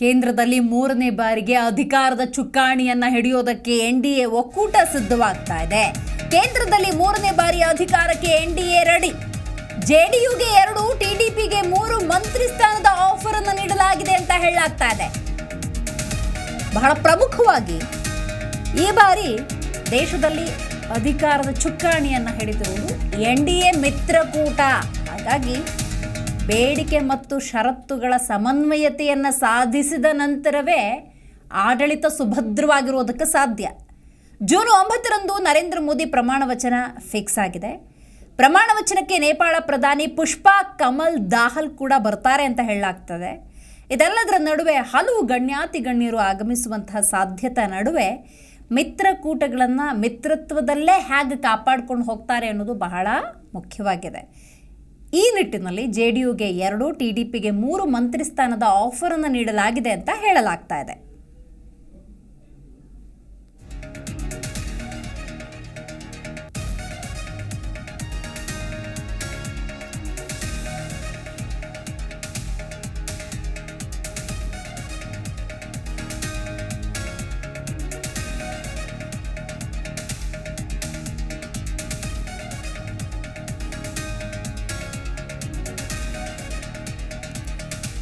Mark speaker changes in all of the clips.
Speaker 1: ಕೇಂದ್ರದಲ್ಲಿ ಮೂರನೇ ಬಾರಿಗೆ ಅಧಿಕಾರದ ಚುಕ್ಕಾಣಿಯನ್ನ ಹಿಡಿಯೋದಕ್ಕೆ ಎನ್ ಡಿ ಎ ಒಕ್ಕೂಟ ಸಿದ್ಧವಾಗ್ತಾ ಇದೆ. ಕೇಂದ್ರದಲ್ಲಿ ಮೂರನೇ ಬಾರಿ ಅಧಿಕಾರಕ್ಕೆ ಎನ್ ಡಿ ಎ ರೆಡಿ. ಜೆಡಿಯುಗೆ ಎರಡು, ಟಿಡಿಪಿಗೆ ಮೂರು ಮಂತ್ರಿ ಸ್ಥಾನದ ಆಫರ್ ಅನ್ನು ನೀಡಲಾಗಿದೆ ಅಂತ ಹೇಳಲಾಗ್ತಾ ಇದೆ. ಬಹಳ ಪ್ರಮುಖವಾಗಿ ಈ ಬಾರಿ ದೇಶದಲ್ಲಿ ಅಧಿಕಾರದ ಚುಕ್ಕಾಣಿಯನ್ನ ಹಿಡಿದಿರುವುದು ಎನ್ ಡಿ ಎ ಮಿತ್ರಕೂಟ. ಹಾಗಾಗಿ ಬೇಡಿಕೆ ಮತ್ತು ಷರತ್ತುಗಳ ಸಮನ್ವಯತೆಯನ್ನು ಸಾಧಿಸಿದ ನಂತರವೇ ಆಡಳಿತ ಸುಭದ್ರವಾಗಿರುವುದಕ್ಕೆ ಸಾಧ್ಯ. ಜೂನ್ ಒಂಬತ್ತರಂದು ನರೇಂದ್ರ ಮೋದಿ ಪ್ರಮಾಣ ವಚನ ಫಿಕ್ಸ್ ಆಗಿದೆ. ಪ್ರಮಾಣ ವಚನಕ್ಕೆ ನೇಪಾಳ ಪ್ರಧಾನಿ ಪುಷ್ಪಾ ಕಮಲ್ ದಾಹಲ್ ಕೂಡ ಬರ್ತಾರೆ ಅಂತ ಹೇಳಲಾಗ್ತದೆ. ಇದೆಲ್ಲದರ ನಡುವೆ ಹಲವು ಗಣ್ಯಾತಿ ಗಣ್ಯರು ಆಗಮಿಸುವಂತಹ ಸಾಧ್ಯತೆ ನಡುವೆ ಮಿತ್ರಕೂಟಗಳನ್ನು ಮಿತ್ರತ್ವದಲ್ಲೇ ಹೇಗೆ ಕಾಪಾಡ್ಕೊಂಡು ಹೋಗ್ತಾರೆ ಅನ್ನೋದು ಬಹಳ ಮುಖ್ಯವಾಗಿದೆ. ಈ ನಿಟ್ಟಿನಲ್ಲಿ ಜೆಡಿಯುಗೆ ಎರಡು, ಟಿ ಡಿ ಪಿಗೆ ಮೂರು ಮಂತ್ರಿ ಸ್ಥಾನದ ಆಫರನ್ನು ನೀಡಲಾಗಿದೆ ಅಂತ ಹೇಳಲಾಗ್ತಾ ಇದೆ.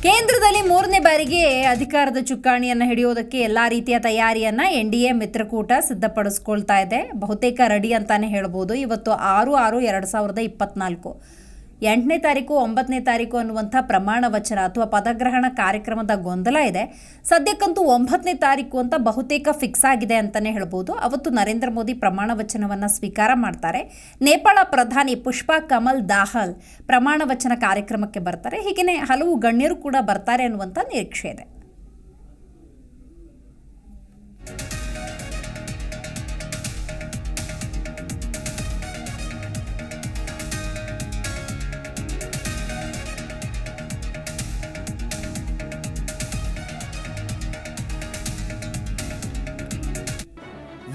Speaker 1: ಕೇಂದ್ರದಲ್ಲಿ ಮೂರನೇ ಬಾರಿಗೆ ಅಧಿಕಾರದ ಚುಕ್ಕಾಣಿಯನ್ನು ಹಿಡಿಯೋದಕ್ಕೆ ಎಲ್ಲ ರೀತಿಯ ತಯಾರಿಯನ್ನ ಎನ್ ಡಿ ಎ ಮಿತ್ರಕೂಟ ಸಿದ್ಧಪಡಿಸ್ಕೊಳ್ತಾ ಇದೆ. ಬಹುತೇಕ ರೆಡಿ ಅಂತಾನೆ ಹೇಳ್ಬೋದು. ಇವತ್ತು ಆರು ಆರು ಎರಡು ಸಾವಿರದ ಇಪ್ಪತ್ನಾಲ್ಕು. ಎಂಟನೇ ತಾರೀಕು, ಒಂಬತ್ತನೇ ತಾರೀಕು ಅನ್ನುವಂಥ ಪ್ರಮಾಣ ವಚನ ಅಥವಾ ಪದಗ್ರಹಣ ಕಾರ್ಯಕ್ರಮದ ಗೊಂದಲ ಇದೆ. ಸದ್ಯಕ್ಕಂತೂ ಒಂಬತ್ತನೇ ತಾರೀಕು ಅಂತ ಬಹುತೇಕ ಫಿಕ್ಸ್ ಆಗಿದೆ ಅಂತಲೇ ಹೇಳ್ಬೋದು. ಅವತ್ತು ನರೇಂದ್ರ ಮೋದಿ ಪ್ರಮಾಣ ವಚನವನ್ನು ಸ್ವೀಕಾರ ಮಾಡ್ತಾರೆ. ನೇಪಾಳ ಪ್ರಧಾನಿ ಪುಷ್ಪಾ ಕಮಲ್ ದಾಹಲ್ ಪ್ರಮಾಣ ವಚನ ಕಾರ್ಯಕ್ರಮಕ್ಕೆ ಬರ್ತಾರೆ. ಹೀಗೆಯೇ ಹಲವು ಗಣ್ಯರು ಕೂಡ ಬರ್ತಾರೆ ಅನ್ನುವಂಥ ನಿರೀಕ್ಷೆ ಇದೆ.